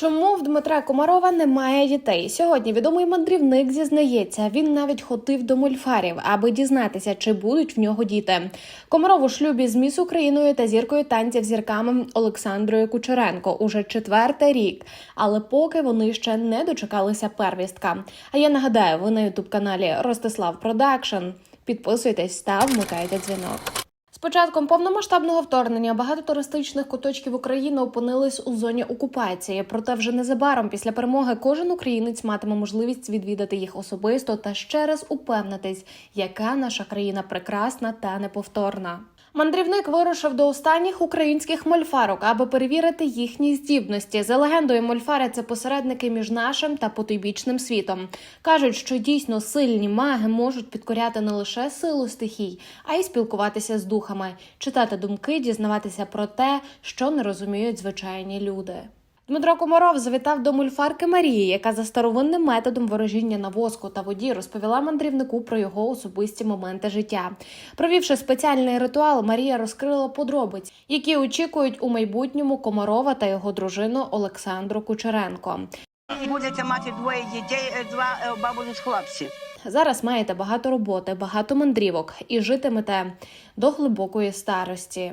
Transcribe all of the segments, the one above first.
Чому в Дмитра Комарова немає дітей? Сьогодні відомий мандрівник зізнається, він навіть ходив до мульфарів, аби дізнатися, чи будуть в нього діти. Комаров у шлюбі з міс Україною та зіркою танців зірками Олександрою Кучеренко уже четвертий рік. Але поки вони ще не дочекалися первістка. А я нагадаю, ви на ютуб каналі Ростислав Продакшн. Підписуйтесь та вмикайте дзвінок. Початком повномасштабного вторгнення багато туристичних куточків України опинились у зоні окупації. Проте вже незабаром після перемоги кожен українець матиме можливість відвідати їх особисто та ще раз упевнитись, яка наша країна прекрасна та неповторна. Мандрівник вирушив до останніх українських мольфарок, аби перевірити їхні здібності. За легендою, мольфари це посередники між нашим та потойбічним світом. кажуть, що дійсно сильні маги можуть підкоряти не лише силу стихій, а й спілкуватися з духами, читати думки, дізнаватися про те, що не розуміють звичайні люди. Дмитро Комаров завітав до мульфарки Марії, яка за старовинним методом ворожіння на воску та воді розповіла мандрівнику про його особисті моменти життя. Провівши спеціальний ритуал, Марія розкрила подробиць, які очікують у майбутньому Комарова та його дружину Олександру Кучеренко. Будете мати двоє дітей, е, два е, бабусі хлопці. Зараз маєте багато роботи, багато мандрівок і житимете до глибокої старості.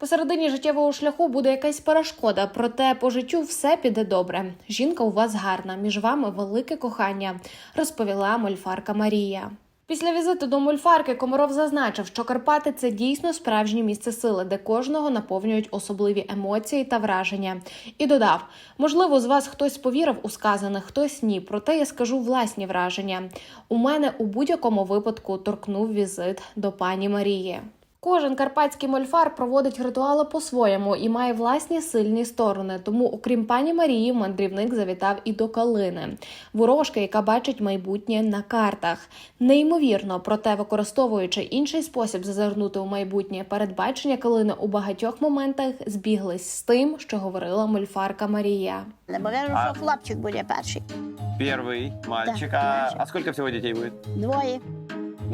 Посередині життєвого шляху буде якась перешкода, проте по життю все піде добре. Жінка у вас гарна, між вами велике кохання, розповіла мольфарка Марія. Після візиту до мульфарки Комаров зазначив, що Карпати це дійсно справжнє місце сили, де кожного наповнюють особливі емоції та враження. І додав: можливо, з вас хтось повірив у сказане, хтось ні. Проте я скажу власні враження. У мене у будь-якому випадку торкнув візит до пані Марії. Кожен карпатський мольфар проводить ритуали по-своєму і має власні сильні сторони. Тому, окрім пані Марії, мандрівник завітав і до Калини, ворожки, яка бачить майбутнє на картах. Неймовірно, проте використовуючи інший спосіб зазирнути у майбутнє, передбачення Калини у багатьох моментах збіглись з тим, що говорила мольфарка Марія. Навірно, А- що хлопчик буде перший. Первый мальчик. Да, а, мальчик. а сколько всего детей будет? Двоє.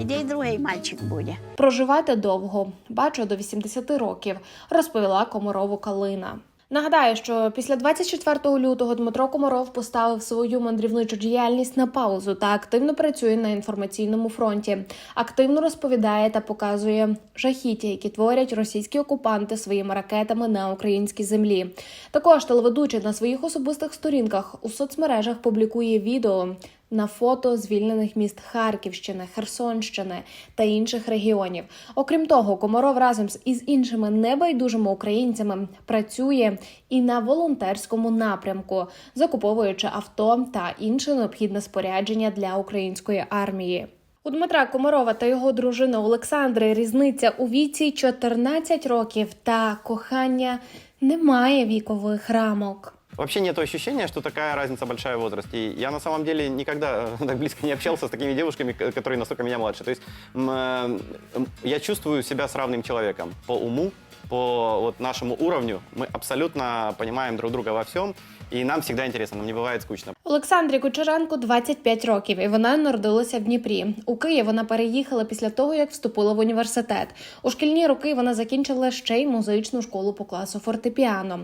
Іде другий мальчик буде. Проживати довго, бачу до 80 років, розповіла Комарову Калина. Нагадаю, що після 24 лютого Дмитро Комаров поставив свою мандрівничу діяльність на паузу та активно працює на інформаційному фронті. Активно розповідає та показує жахіття, які творять російські окупанти своїми ракетами на українській землі. Також телеведучий на своїх особистих сторінках у соцмережах публікує відео на фото звільнених міст Харківщини, Херсонщини та інших регіонів. Окрім того, Комаров разом із іншими небайдужими українцями працює і на волонтерському напрямку, закуповуючи авто та інше необхідне спорядження для української армії. У Дмитра Комарова та його дружини Олександри різниця у віці 14 років та кохання немає вікових рамок. Вообще нет ощущения, что такая разница большая в возрасте. И я на самом деле никогда э, так близко не общался с такими девушками, к- которые настолько меня младше. То есть м, э, м, я чувствую себя с равным человеком по уму, по вот нашему уровню. Мы абсолютно понимаем друг друга во всем. И нам всегда интересно, нам не бывает скучно. Олександрі Кучеренко 25 років, і вона народилася в Дніпрі. У Київ вона переїхала після того, як вступила в університет. У шкільні роки вона закінчила ще й музичну школу по класу фортепіано.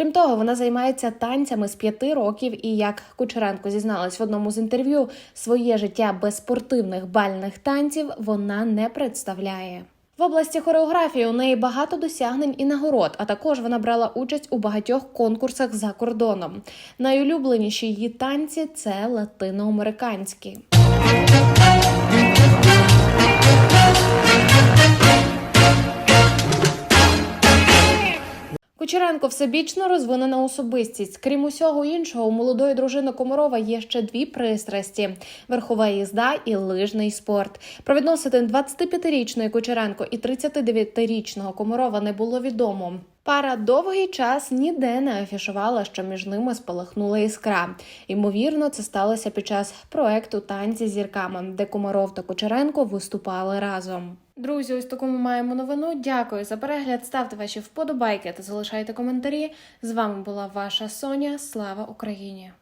Крім того, вона займається танцями з п'яти років, і як Кучеренко зізналась в одному з інтерв'ю, своє життя без спортивних бальних танців вона не представляє. В області хореографії у неї багато досягнень і нагород, а також вона брала участь у багатьох конкурсах за кордоном. Найулюбленіші її танці це латиноамериканські. Кучеренко всебічно розвинена особистість. Крім усього іншого, у молодої дружини Комарова є ще дві пристрасті: верхова їзда і лижний спорт. Про відносини 25-річної Кучеренко і 39-річного Комарова не було відомо. Пара довгий час ніде не афішувала, що між ними спалахнула іскра. Ймовірно, це сталося під час проекту Танці з зірками, де Комаров та Кучеренко виступали разом. Друзі, ось таку ми маємо новину. Дякую за перегляд. Ставте ваші вподобайки та залишайте коментарі. З вами була ваша Соня. Слава Україні!